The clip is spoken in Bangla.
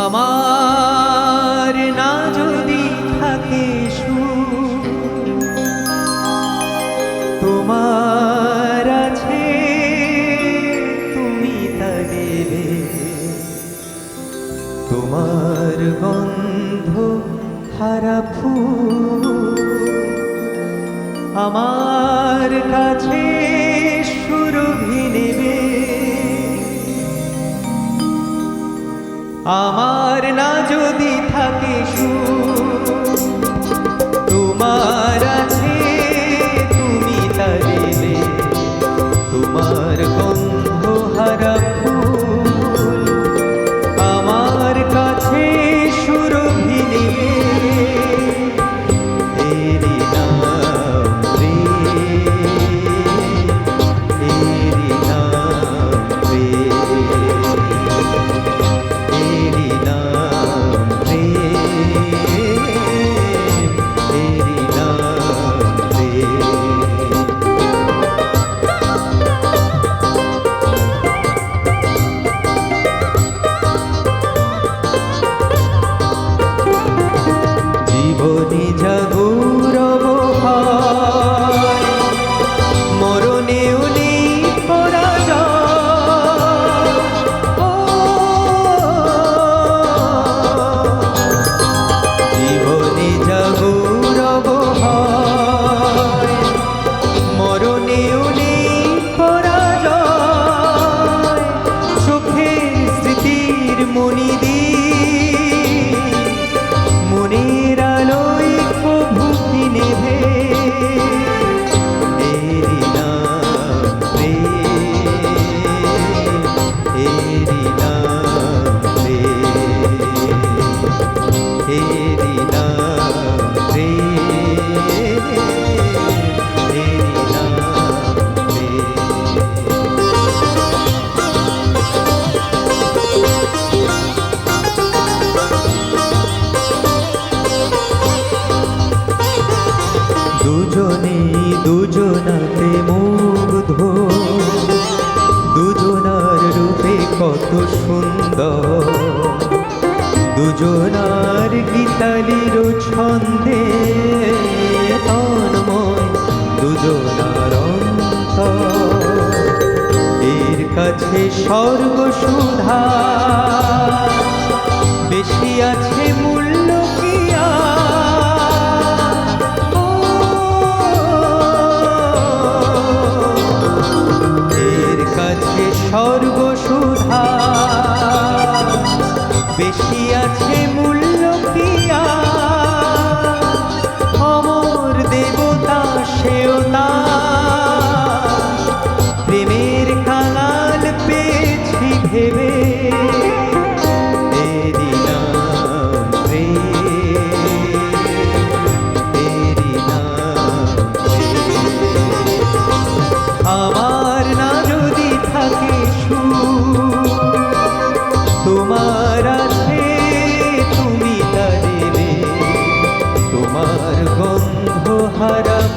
আমার না যদি থাকে তোমার আছে তুমি তা তোমার গন্ধ হারা ফুল আমার কাছে কত সুন্দর। দুজনার গীতালির ছন্দে দুজনার এর কাছে স্বর্গ সুধা আছে মূল্য কি আর? भरम